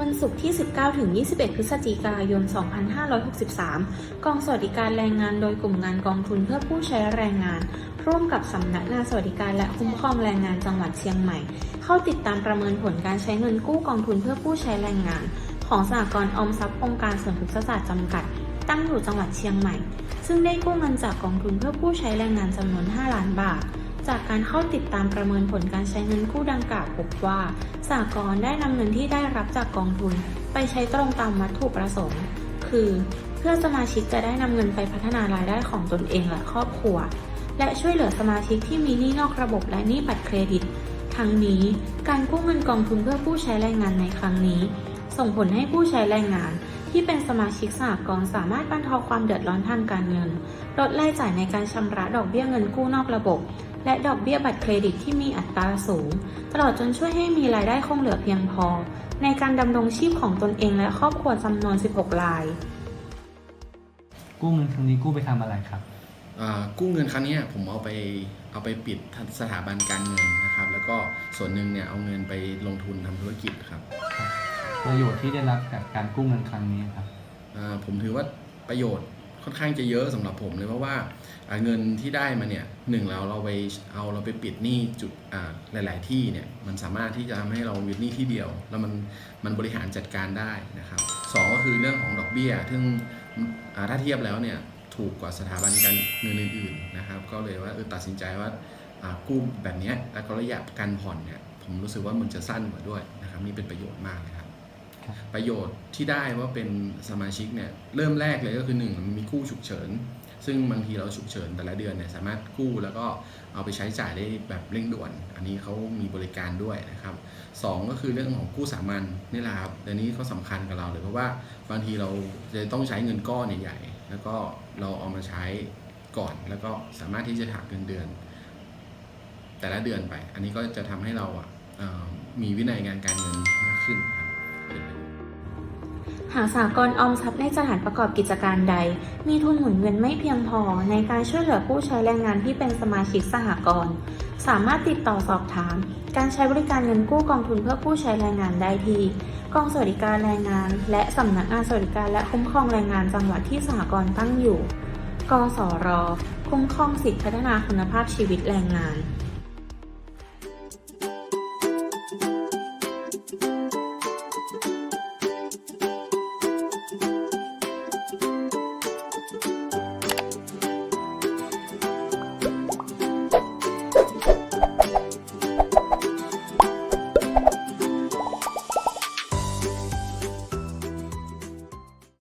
วันศุกร์ที่ 19 ถึง 21 พฤศจิกายน 2563 กองสวัสดิการแรงงานโดยกลุ่มงานกองทุนเพื่อผู้ใช้แรงงาน ร่วมกับสำนักงานสวัสดิการและคุ้มครองแรงงานจังหวัดเชียงใหม่ เข้าติดตามประเมินผลการใช้เงินกู้กองทุนเพื่อผู้ใช้แรงงาน ของสหกรณ์ออมทรัพย์องค์การส่วนพฤกษศาสตร์จำกัด ตั้งอยู่จังหวัดเชียงใหม่ ซึ่งได้กู้เงินจากกองทุนเพื่อผู้ใช้แรงงานจำนวน 5 ล้านบาท จากการเข้าติดตามประเมินผลการใช้เงินกู้ดังกล่าวพบว่าสหกรณ์ได้นำเงินที่ได้รับจากกองทุน ไปใช้ตรงตามวัตถุประสงค์ คือ เพื่อสมาชิกจะได้นำเงินไปพัฒนารายได้ของตนเองและครอบครัว และช่วยเหลือสมาชิกที่มีหนี้นอกระบบและหนี้บัตรเครดิต ทั้งนี้ การกู้เงินกองทุนเพื่อผู้ใช้แรงงานในครั้งนี้ ส่งผลให้ผู้ใช้แรงงานที่เป็นสมาชิกสหกรณ์สามารถบรรเทาความเดือดร้อนทางการเงิน ลดรายจ่ายในการชำระดอกเบี้ยเงินกู้นอกระบบ และดอกเบี้ยบัตรเครดิตที่มีอัตราสูง ตลอดจนช่วยให้มีรายได้คงเหลือเพียงพอ ในการดำรงชีพของตนเองและครอบครัวจำนวน 16 ราย กู้เงินครั้งนี้กู้ไปทำอะไรครับ อ่ากู้เงินครั้งเนี้ยผมเอาไปเอาไปปิดสถาบันการเงินนะครับ แล้วก็ส่วนหนึ่งเนี่ยเอาเงินไปลงทุนทำธุรกิจครับประโยชน์ที่ได้รับจากการกู้เงินครั้งนี้ครับ อ่าผมถือว่าประโยชน์ ค่อนข้างจะเยอะสำหรับผมเลยเพราะว่าอ่าเงินที่ได้มาเนี่ยหนึ่งเราเราไปเอาเราไปปิดหนี้จุดอ่าหลาย ๆ ที่เนี่ยมันสามารถที่จะทำให้เรามีหนี้ที่เดียว แล้วมันมันบริหารจัดการได้นะครับสองก็คือเรื่องของดอกเบี้ยซึ่งถ้าเทียบแล้วเนี่ยถูกกว่าสถาบันการเงินอื่น ๆ นะครับ ก็เลยว่าเออตัดสินใจว่าากู้แบบนี้แล้วก็ระยะการผ่อนเนี่ยผมรู้สึกว่ามันจะสั้นกว่าด้วยนะครับนี่เป็นประโยชน์มาก ประโยชน์ที่ได้ว่าเป็นสมาชิกเนี่ยเริ่มแรกเลยก็คือหนึ่งมันมีกู้ฉุกเฉิน ซึ่งบางทีเราฉุกเฉินแต่ละเดือนเนี่ยสามารถกู้แล้วก็เอาไปใช้จ่ายได้แบบเร่งด่วน อันนี้เขามีบริการด้วยนะครับสองก็คือเรื่องของกู้สามัญนี่แหละครับเดี๋ยวนี้เขาสำคัญกับเราเลยเพราะว่าบางทีเราจะต้องใช้เงินก้อนใหญ่ๆแล้วก็เราเอามาใช้ก่อน แล้วก็สามารถที่จะหักเงินเดือน แต่ละเดือนไป อันนี้ก็จะทำให้เราอะมีวินัยงานการเงินมากขึ้นครับากสากลออมทรัพย์ในสถานประกอบกิจการใด มีทุนหมุนเวียนไม่เพียงพอในการช่วยเหลือผู้ใช้แรงงานที่เป็นสมาชิกสหกรณ์สามารถติดต่อสอบถาม การใช้บริการเงินกู้กองทุนเพื่อผู้ใช้แรงงานได้ที่กองสวัสดิการแรงงาน และสำนักงานสวัสดิการและคุ้มครองแรงงานจังหวัดที่สหกรณ์ตั้งอยู่ กสร คุ้มครองสิทธิพัฒนาคุณภาพชีวิตแรงงาน